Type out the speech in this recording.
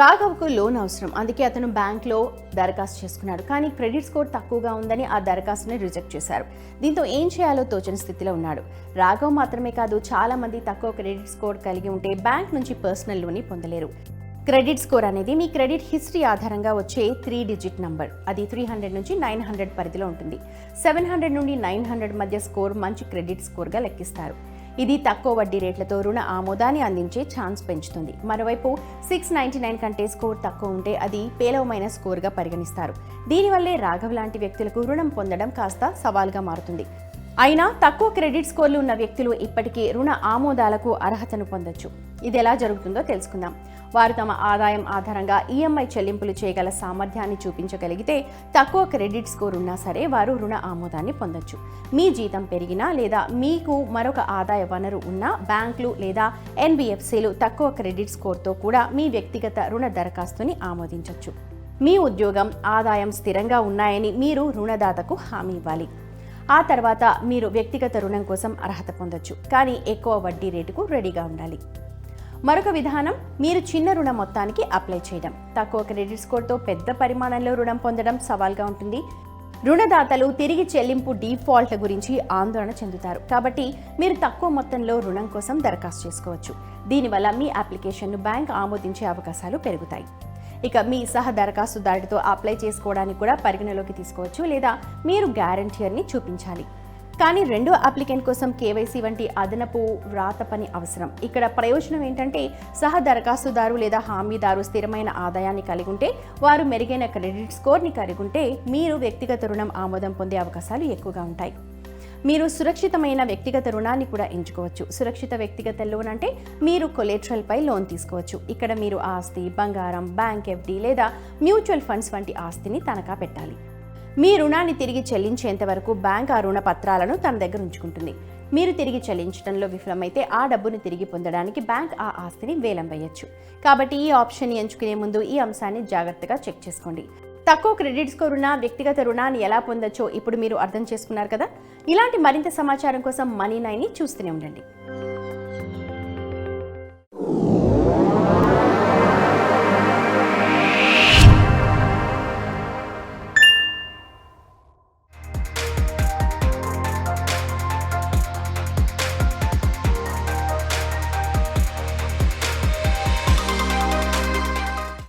రాఘవ్కు loan అవసరం. అందుకే అతను బ్యాంక్లో దరఖాస్తు చేసుకున్నాడు. కానీ క్రెడిట్ స్కోర్ తక్కువగా ఉందని ఆ దరఖాస్తుని రిజెక్ట్ చేశారు. దీంతో ఏం చేయాలో తోచని స్థితిలో ఉన్నాడు. రాఘవ్ మాత్రమే కాదు చాలా మంది తక్కువ క్రెడిట్ స్కోర్ కలిగి ఉంటే బ్యాంక్ నుంచి పర్సనల్ లోన్ పొందలేరు. క్రెడిట్ స్కోర్ అనేది మీ క్రెడిట్ హిస్టరీ ఆధారంగా వచ్చే త్రీ డిజిట్ నంబర్. అది త్రీ హండ్రెడ్ నుంచి నైన్ హండ్రెడ్ పరిధిలో ఉంటుంది. సెవెన్ హండ్రెడ్ నుండి నైన్ హండ్రెడ్ మధ్య స్కోర్ మంచి క్రెడిట్ స్కోర్గా లెక్కిస్తారు. ఇది తక్కువ వడ్డీ రేట్లతో రుణ ఆమోదాన్ని అందించే ఛాన్స్ పెంచుతుంది. మరోవైపు సిక్స్ నైంటీ నైన్ కంటే స్కోర్ తక్కువ ఉంటే అది పేలవమైన స్కోర్గా పరిగణిస్తారు. దీనివల్లే రాఘవ్ లాంటి వ్యక్తులకు రుణం పొందడం కాస్త సవాల్గా మారుతుంది. అయినా తక్కువ క్రెడిట్ స్కోర్లు ఉన్న వ్యక్తులు ఇప్పటికీ రుణ ఆమోదాలకు అర్హతను పొందొచ్చు. ఇది ఎలా జరుగుతుందో తెలుసుకుందాం. వారు తమ ఆదాయం ఆధారంగా ఈఎంఐ చెల్లింపులు చేయగల సామర్థ్యాన్ని చూపించగలిగితే తక్కువ క్రెడిట్ స్కోర్ ఉన్నా సరే వారు రుణ ఆమోదాన్ని పొందొచ్చు. మీ జీతం పెరిగినా లేదా మీకు మరొక ఆదాయ వనరు ఉన్న బ్యాంకులు లేదా ఎన్బిఎఫ్సిలు తక్కువ క్రెడిట్ స్కోర్తో కూడా మీ వ్యక్తిగత రుణ దరఖాస్తుని ఆమోదించవచ్చు మీ ఉద్యోగం ఆదాయం స్థిరంగా ఉన్నాయని మీరు రుణదాతకు హామీ ఇవ్వాలి. ఆ తర్వాత మీరు వ్యక్తిగత రుణం కోసం అర్హత పొందొచ్చు. కానీ ఎక్కువ వడ్డీ రేటుకు రెడీగా ఉండాలి. మరొక విధానం మీరు చిన్న రుణ మొత్తానికి అప్లై చేయడం. తక్కువ క్రెడిట్ స్కోర్తో పెద్ద పరిమాణంలో రుణం పొందడం సవాల్గా ఉంటుంది. రుణదాతలు తిరిగి చెల్లింపు డిఫాల్ట్ గురించి ఆందోళన చెందుతారు. కాబట్టి మీరు తక్కువ మొత్తంలో రుణం కోసం దరఖాస్తు చేసుకోవచ్చు. దీనివల్ల మీ అప్లికేషన్ను బ్యాంక్ ఆమోదించే అవకాశాలు పెరుగుతాయి. ఇక మీ సహ దరఖాస్తుదారుడితో అప్లై చేసుకోవడానికి కూడా పరిగణలోకి తీసుకోవచ్చు లేదా మీరు గ్యారంటీర్ని చూపించాలి. కానీ రెండో అప్లికెంట్ కోసం కేవైసీ వంటి అదనపు వ్రాత పని అవసరం. ఇక్కడ ప్రయోజనం ఏంటంటే సహ దరఖాస్తుదారు లేదా హామీదారు స్థిరమైన ఆదాయాన్ని కలిగి ఉంటే వారు మెరుగైన క్రెడిట్ స్కోర్ని కలిగి ఉంటే మీరు వ్యక్తిగత రుణం ఆమోదం పొందే అవకాశాలు ఎక్కువగా ఉంటాయి. మీరు సురక్షితమైన వ్యక్తిగత రుణాన్ని కూడా ఎంచుకోవచ్చు. సురక్షిత వ్యక్తిగత లోన్ అంటే మీరు కొలేట్రల్పై లోన్ తీసుకోవచ్చు. ఇక్కడ మీరు ఆస్తి బంగారం బ్యాంక్ ఎఫ్డి లేదా మ్యూచువల్ ఫండ్స్ వంటి ఆస్తిని తనఖా పెట్టాలి. మీ రుణాన్ని తిరిగి చెల్లించేంత వరకు బ్యాంక్ ఆ రుణ పత్రాలను తన దగ్గర ఉంచుకుంటుంది. మీరు తిరిగి చెల్లించడంలో విఫలమైతే ఆ డబ్బును తిరిగి పొందడానికి బ్యాంక్ ఆ ఆస్తిని వేలం వేయచ్చు కాబట్టి ఈ ఆప్షన్ ఎంచుకునే ముందు ఈ అంశాన్ని జాగ్రత్తగా చెక్ చేసుకోండి. తక్కువ క్రెడిట్ స్కోర్ ఉన్న వ్యక్తిగత రుణాన్ని ఎలా పొందొచ్చో ఇప్పుడు మీరు అర్థం చేసుకున్నారు కదా? ఇలాంటి మరింత సమాచారం కోసం మనీ నైని చూస్తూనే ఉండండి.